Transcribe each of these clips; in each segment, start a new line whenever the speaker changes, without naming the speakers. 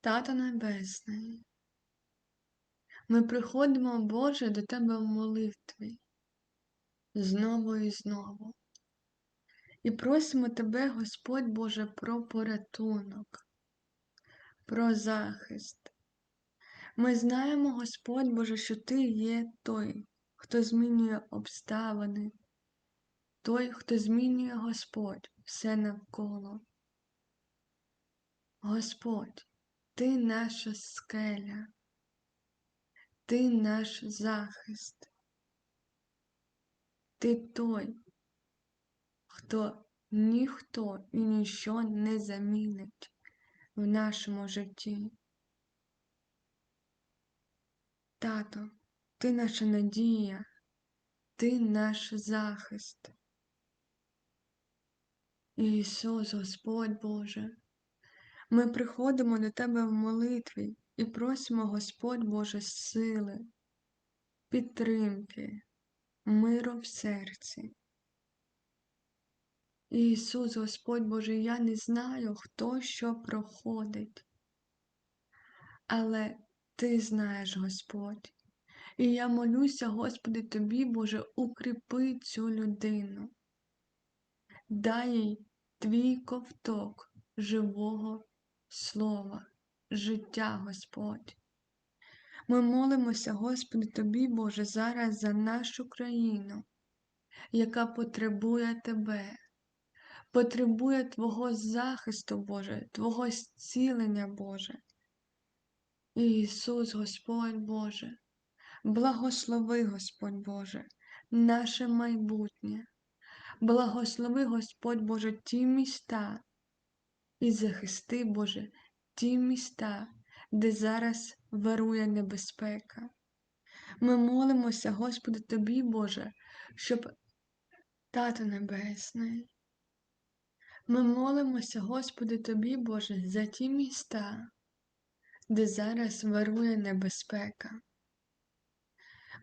Тато Небесний, ми приходимо, Боже, до Тебе в молитві знову і знову. І просимо Тебе, Господь Боже, про порятунок, про захист. Ми знаємо, Господь Боже, що Ти є той, хто змінює обставини, той, хто змінює Господь все навколо. Господь, Ти наша скеля, Ти наш захист. Ти той, хто ніхто і ніщо не замінить в нашому житті. Тато, ти наша надія, ти наш захист. Ісус, Господь Боже, ми приходимо до Тебе в молитві і просимо, Господь Боже, сили, підтримки, миру в серці. Ісус, Господь Боже, я не знаю, хто що проходить, але Ти знаєш, Господь. І я молюся, Господи, Тобі, Боже, укріпи цю людину. Дай їй твій ковток живого слова, життя, Господь. Ми молимося, Господи, Тобі, Боже, зараз за нашу країну, яка потребує Тебе, потребує Твого захисту, Боже, Твого зцілення, Боже. Ісус, Господь Боже, благослови, Господь Боже, наше майбутнє, благослови, Господь Боже, ті міста і захисти, Боже, ті міста, де зараз вирує небезпека. Ми молимося, Господи, Тобі, Боже, щоб Тато Небесний. Ми молимося, Господи, Тобі, Боже, за ті міста, де зараз вирує небезпека.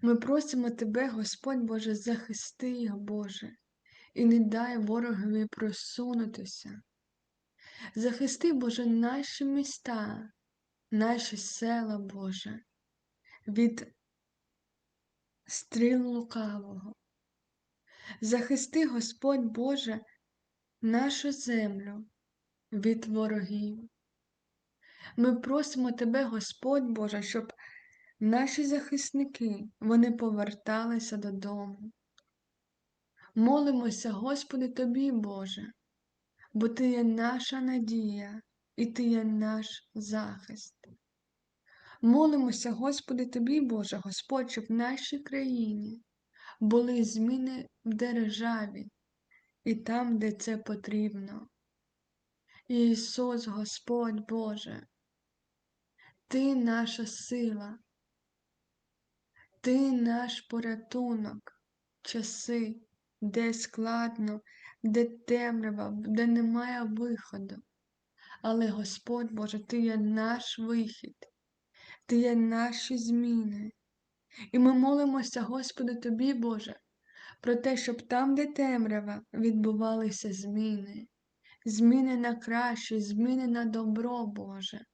Ми просимо Тебе, Господь Боже, захисти їх, Боже, і не дай ворогові просунутися. Захисти, Боже, наші міста, наші села, Боже, від стріл лукавого. Захисти, Господь Боже, нашу землю від ворогів. Ми просимо Тебе, Господь Боже, щоб наші захисники вони поверталися додому. Молимося, Господи, Тобі, Боже, бо Ти є наша надія і Ти є наш захист. Молимося, Господи, Тобі, Боже, Господь, щоб в нашій країні були зміни в державі і там, де це потрібно. Ісус, Господь Боже, Ти наша сила, Ти наш порятунок, часи, де складно, де темрява, де немає виходу. Але Господь Боже, Ти є наш вихід, Ти є наші зміни. І ми молимося, Господи, Тобі, Боже, про те, щоб там, де темрява, відбувалися зміни, зміни на краще, зміни на добро, Боже.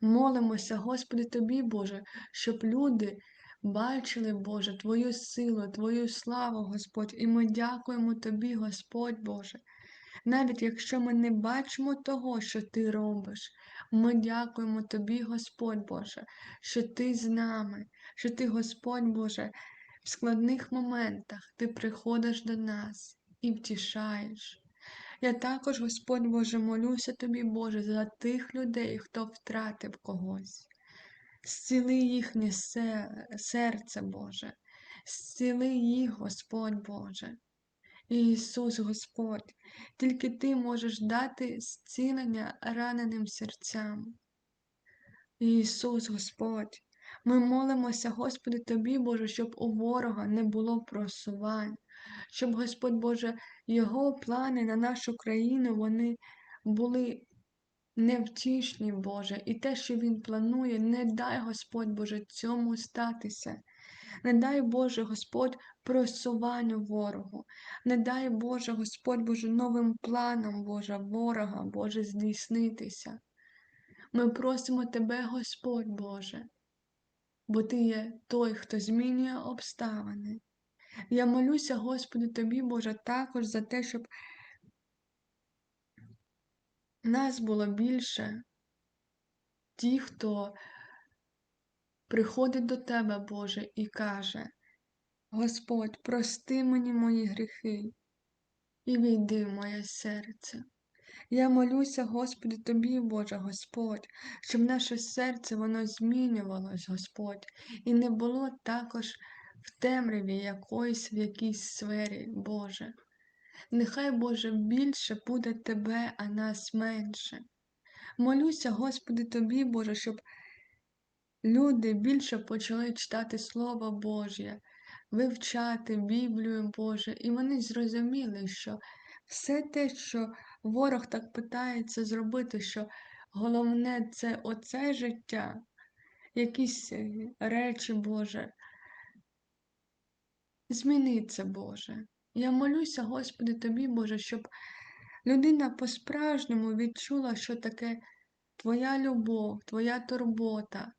Молимося, Господи, Тобі, Боже, щоб люди бачили, Боже, Твою силу, Твою славу, Господь, і ми дякуємо Тобі, Господь Боже. Навіть якщо ми не бачимо того, що Ти робиш, ми дякуємо Тобі, Господь Боже, що Ти з нами, що Ти, Господь Боже, в складних моментах Ти приходиш до нас і втішаєш. Я також, Господь Боже, молюся Тобі, Боже, за тих людей, хто втратив когось. Зціли їхнє серце, Боже, зціли їх, Господь Боже. Ісус Господь, тільки Ти можеш дати зцілення раненим серцям. Ісус Господь, ми молимося, Господи, Тобі, Боже, щоб у ворога не було просувань, щоб Господь Боже, Його плани на нашу країну вони були невтішні, Боже, і те, що Він планує, не дай Господь Боже цьому статися. Не дай Боже Господь просуванню ворогу, не дай Боже Господь Боже новим планам Боже ворога, Боже, здійснитися. Ми просимо Тебе, Господь Боже, бо Ти є той, хто змінює обставини. Я молюся, Господи, Тобі, Боже, також за те, щоб нас було більше, ті, хто приходить до Тебе, Боже, і каже, Господь, прости мені мої гріхи і війди в моє серце. Я молюся, Господи, Тобі, Боже Господь, щоб наше серце воно змінювалось, Господь, і не було також в темряві якоїсь в якійсь сфері, Боже. Нехай, Боже, більше буде Тебе, а нас менше. Молюся, Господи, Тобі, Боже, щоб люди більше почали читати Слово Боже, вивчати Біблію Боже, і вони зрозуміли, що все те, що ворог так питається зробити, що головне це оце життя, якісь е, речі, Боже. Зміни це, Боже. Я молюся, Господи, Тобі, Боже, щоб людина по-справжньому відчула, що таке Твоя любов, Твоя турбота.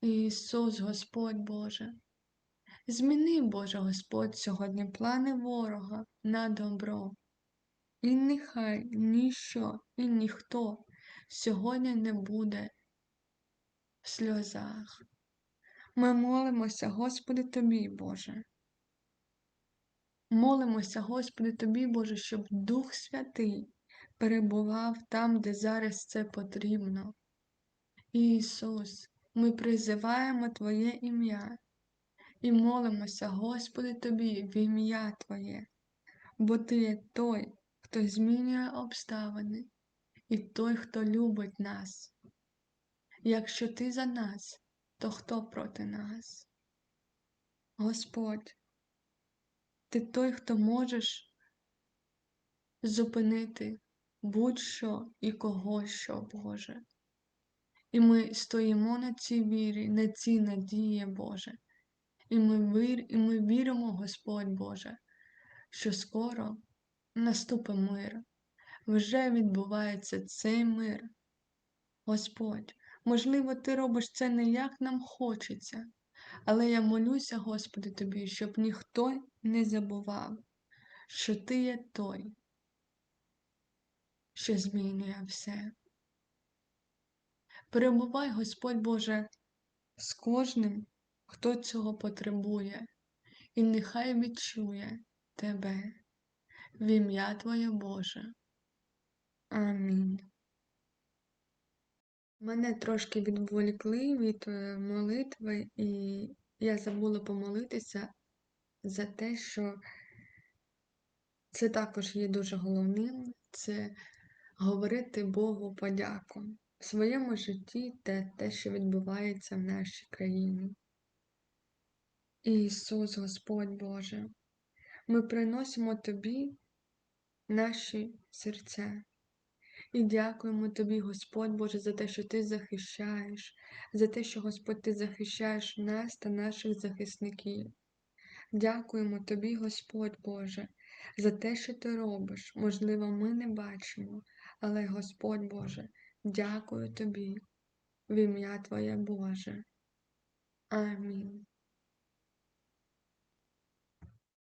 Ісус, Господь Боже. Зміни, Боже Господь, сьогодні плани ворога на добро. І нехай ніщо і ніхто сьогодні не буде в сльозах. Ми молимося, Господи, Тобі, Боже. Молимося, Господи, Тобі, Боже, щоб Дух Святий перебував там, де зараз це потрібно. Ісус, ми призиваємо Твоє ім'я і молимося, Господи, Тобі в ім'я Твоє, бо Ти є той, хто змінює обставини, і той, хто любить нас. Якщо Ти за нас, то хто проти нас? Господь, Ти той, хто можеш зупинити будь-що і кого що, Боже. І ми стоїмо на цій вірі, на цій надії, Боже. І ми вір, і ми віримо, Господь Боже, що скоро наступить мир. Вже відбувається цей мир. Господь, можливо, Ти робиш це не як нам хочеться, але я молюся, Господи, Тобі, щоб ніхто не забував, що Ти є той, що змінює все. Перебувай, Господь Боже, з кожним, хто цього потребує, і нехай відчує Тебе в ім'я Твоє Боже. Амінь. Мене трошки відволікли від е, молитви, і я забула помолитися за те, що це також є дуже головним це говорити Богу подяку в своєму житті та те, що відбувається в нашій країні. Ісус, Господь Боже, ми приносимо Тобі наші серця. І дякуємо Тобі, Господь Боже, за те, що Ти захищаєш, за те, що Господь Ти захищаєш нас та наших захисників. Дякуємо Тобі, Господь Боже, за те, що Ти робиш. Можливо, ми не бачимо, але Господь Боже, дякую Тобі в ім'я Твоє Боже. Амінь.